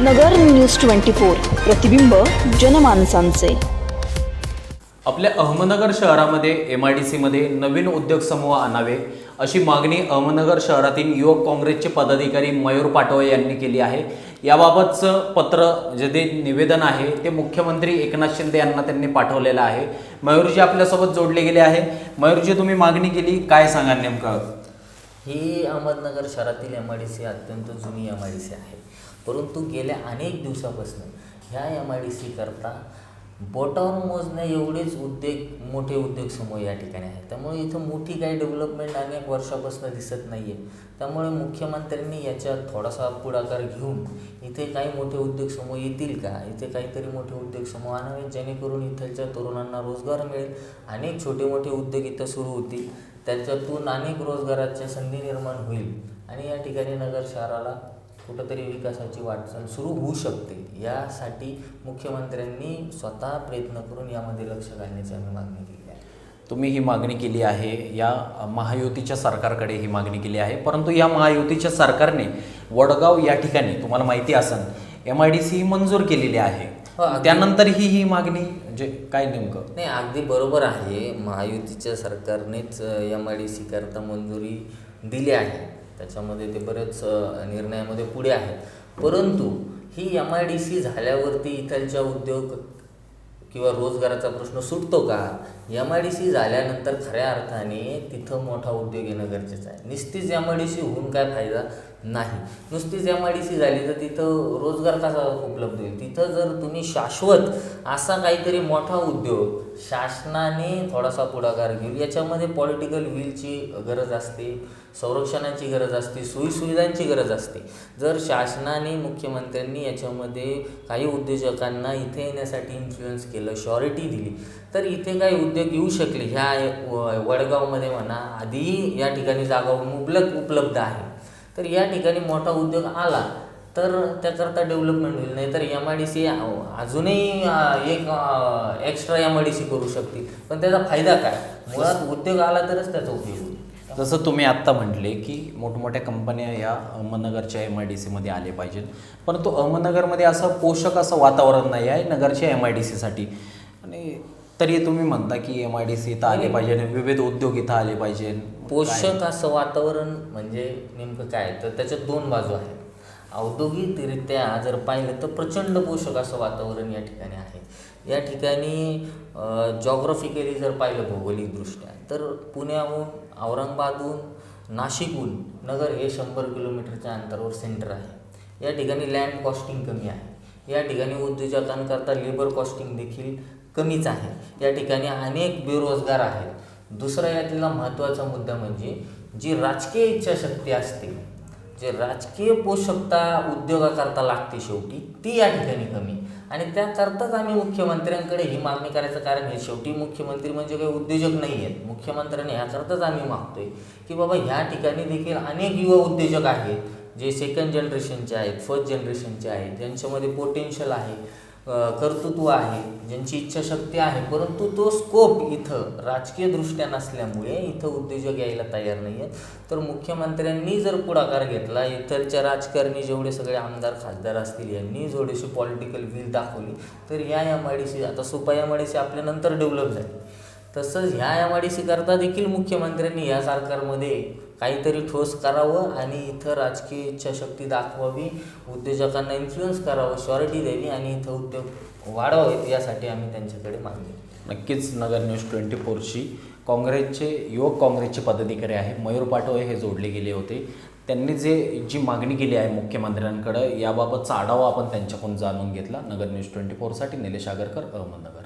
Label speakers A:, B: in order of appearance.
A: नगर news twenty four प्रतिबिंब जनमानसांचे.
B: आपल्या अहमदनगर शहरामध्ये एम आय डी सीमध्ये नवीन उद्योग समूह आणावे अशी मागणी अहमदनगर शहरातील युवक काँग्रेसचे पदाधिकारी मयूर पाटोळे यांनी केली आहे. याबाबतचं पत्र जे ते निवेदन आहे ते मुख्यमंत्री एकनाथ शिंदे यांना त्यांनी पाठवलेलं आहे. मयूरजी आपल्यासोबत जोडले गेले आहे. मयूरजी तुम्ही मागणी केली काय सांगा नेमकं?
C: ही अहमदनगर शहरातील एम आय डी सी अत्यंत जुनी एम आय डी सी आहे. परंतु गेल्या अनेक दिवसापासून ह्या एम आय डी सी करता बोटावर मोजणे एवढेच उद्योग मोठे उद्योग समूह या ठिकाणी आहेत. त्यामुळे इथं मोठी काही डेव्हलपमेंट अनेक वर्षापासून दिसत नाही आहे त्यामुळे मुख्यमंत्र्यांनी याच्यात थोडासा पुढाकार घेऊन इथे काही मोठे उद्योग समूह येतील का? इथे काहीतरी मोठे उद्योग समूह आणावे जेणेकरून इथलच्या तरुणांना रोजगार मिळेल. अनेक छोटे मोठे उद्योग इथं सुरू होतील. त्याच्यातून अनेक रोजगाराच्या संधी निर्माण होईल. आणि या ठिकाणी नगर शहराला कुठंतरी विकासाची वाटचाल सुरू होऊ शकते. यासाठी मुख्यमंत्र्यांनी स्वतः प्रयत्न करून यामध्ये लक्ष घालण्याची आम्ही मागणी केली आहे.
B: तुम्ही ही मागणी केली आहे. या महायुतीच्या सरकारकडे ही मागणी केली आहे. परंतु या महायुतीच्या सरकारने वडगाव या ठिकाणी तुम्हाला माहिती असेल एम आय डी सी मंजूर केलेली आहे.
C: हो, अगदी.
B: त्यानंतरही ही मागणी म्हणजे काय नेमकं?
C: नाही अगदी बरोबर आहे. महायुतीच्या सरकारनेच एम आय डी सी करता मंजुरी दिली आहे. त्याच्यामध्ये ते बरेच निर्णयामध्ये पुढे आहेत. परंतु ही एम आय डी सी झाल्यावरती इथलच्या उद्योग किंवा रोजगाराचा प्रश्न सुटतो का? एम आय डी सी झाल्यानंतर खऱ्या अर्थाने तिथं मोठा उद्योग येणं गरजेचं आहे. नुसतीच एम आय डी सी होऊन काय फायदा? नाही. नुसतीच एम आय डी सी झाली तर तिथं रोजगार कसा उपलब्ध होईल? तिथं जर तुम्ही शाश्वत असा काहीतरी मोठा उद्योग शासनाने थोडासा पुढाकार घेऊन याच्यामध्ये पॉलिटिकल विलची गरज असते संरक्षणाची गरज असते सोयीसुविधांची गरज असते. जर शासनाने मुख्यमंत्र्यांनी याच्यामध्ये काही उद्योजकांना इथे येण्यासाठी इन्फ्लुएन्स केलं शॉरिटी दिली तर इथे काही उद्योग येऊ शकले. ह्या व- वडगावमध्ये म्हणा आधी या ठिकाणी जागा मुबलक उपलब्ध आहे. तर या ठिकाणी मोठा उद्योग आला तर त्याकरता डेव्हलपमेंट होईल. नाही तर एम आय डी सी अजूनही एक extra M I D C करू शकते पण त्याचा फायदा काय? मुळात उद्योग आला तरच त्याचा उपयोग होईल.
B: जसं तुम्ही आत्ता म्हटले की मोठमोठ्या कंपन्या या अहमदनगरच्या एम आय डी सीमध्ये आले पाहिजेत परंतु अहमदनगरमध्ये असं पोषक असं वातावरण नाही आहे नगरच्या एम आय डी सीसाठी आणि तरी तुम्ही म्हणता की एम आय डी सी इथं आले पाहिजे विविध उद्योग इथं आले पाहिजे.
C: पोषक असं वातावरण म्हणजे नेमकं काय? तर त्याच्यात दोन बाजू आहेत. औद्योगिकरित्या जर पाहिलं तर प्रचंड पोषक असं वातावरण या ठिकाणी आहे. या ठिकाणी जॉग्रॉफिकली जर पाहिलं भौगोलिकदृष्ट्या तर पुण्याहून औरंगाबादहून नाशिकहून नगर हे शंभर किलोमीटरच्या अंतरावर सेंटर आहे. या ठिकाणी लँड कॉस्टिंग कमी आहे. या ठिकाणी उद्योजकांकरता लेबर कॉस्टिंग देखील कमीच आहे. या ठिकाणी अनेक बेरोजगार आहेत. दुसरा यातला महत्त्वाचा मुद्दा म्हणजे जी राजकीय इच्छाशक्ती असते जे राजकीय पोषकता उद्योगाकरता लागते शेवटी ती या ठिकाणी कमी. आणि त्याकरताच आम्ही मुख्यमंत्र्यांकडे ही मागणी करायचं कारण हे शेवटी मुख्यमंत्री म्हणजे काही उद्योजक नाही आहेत मुख्यमंत्र्यांनी ह्याकरताच आम्ही मागतोय की बाबा ह्या ठिकाणी देखील अनेक युवा उद्योजक आहेत. जे सेकंड जनरेशनचे आहेत फर्स्ट जनरेशनचे आहेत ज्यांच्यामध्ये पोटेन्शियल आहे कर्तृत्व आहे ज्यांची इच्छाशक्ती आहे परंतु तो स्कोप इथं राजकीय दृष्ट्या नसल्यामुळे इथं उद्योजक यायला तयार नाही आहेत तर मुख्यमंत्र्यांनी जर पुढाकार घेतला इतरच्या राजकारणी जेवढे सगळे आमदार खासदार असतील यांनी थोडीशी पॉलिटिकल विल दाखवली तर या एम आय डी सी आता Supa M I D C आपल्यानंतर develop झाली. तसंच ह्या एम आय डी सी करता देखील मुख्यमंत्र्यांनी या सरकारमध्ये काहीतरी ठोस करावं आणि इथं राजकीय इच्छाशक्ती दाखवावी उद्योजकांना इन्फ्लुअन्स करावं शॉरिटी द्यावी आणि इथं उद्योग वाढवावेत यासाठी आम्ही त्यांच्याकडे मागणी
B: नक्कीच नगर न्यूज ट्वेंटी फोरशी काँग्रेसचे युवक काँग्रेसचे पदाधिकारी आहे मयूर पाटोळे हे जोडले गेले होते. त्यांनी जे जी मागणी केली आहे मुख्यमंत्र्यांकडं याबाबतचा आढावा आपण त्यांच्याकडून जाणून घेतला. नगर न्यूज ट्वेंटी फोरसाठी निलेश आगरकर अहमदनगर